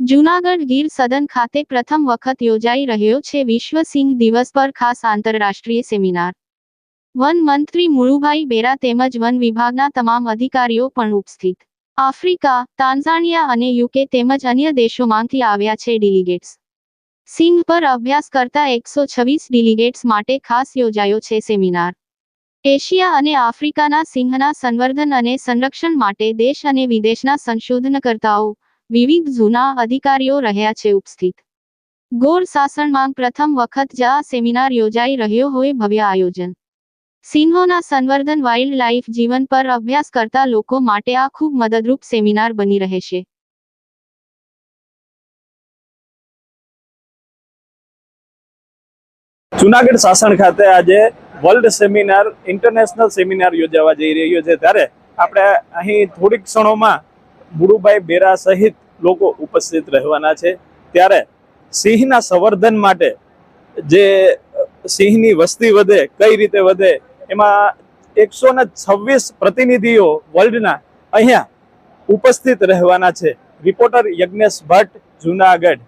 જૂનાગઢ ગીર સદન ખાતે પ્રથમ વખત યોજાઈ રહ્યો છે વિશ્વ સિંહ દિવસ પર ખાસ આંતરરાષ્ટ્રીય સેમિનાર. વન મંત્રી મુળુભાઈ બેરા તેમજ વન વિભાગના તમામ અધિકારીઓ પણ ઉપસ્થિત. આફ્રિકા તાન્ઝાનિયા અને યુકે તેમજ અન્ય દેશોમાંથી આવ્યા છે ડિલિગેટ્સ. સિંહ પર અભ્યાસ કરતા એકસો છવ્વીસ ડિલિગેટ્સ માટે ખાસ યોજાયો છે સેમિનાર. એશિયા અને આફ્રિકાના સિંહના સંવર્ધન અને સંરક્ષણ માટે દેશ અને વિદેશના સંશોધનકર્તાઓ વિવિધ જૂના અધિકારીઓ રહ્યા છે ઉપસ્થિત. ગોર શાસનમાં પ્રથમ વખત જ સેમિનાર યોજાઈ રહ્યો હોય ભવ્ય આયોજન. સિંહોના સંવર્ધન વાઇલ્ડ લાઇફ જીવન પર અભ્યાસ કરતા લોકો માટે આ ખૂબ મદદરૂપ સેમિનાર બની રહેશે. જુનાગઢ સાસણ ખાતે આજે વર્લ્ડ સેમિનાર, ઇન્ટરનેશનલ સેમિનાર યોજાવા જઈ રહ્યો છે. ત્યારે આપણે અહીં થોડીક ક્ષણોમાં મુળુભાઈ બેરા સહિત લોકો ઉપસ્થિત રહેવાના છે. ત્યારે સિંહના સંવર્ધન માટે જે સિંહની વસ્તી વધે, કઈ રીતે વધે, એમાં એકસો ને છવ્વીસ પ્રતિનિધિઓ વર્લ્ડના અહીંયા ઉપસ્થિત રહેવાના છે. રિપોર્ટર યજ્ઞેશ ભટ્ટ, જુનાગઢ.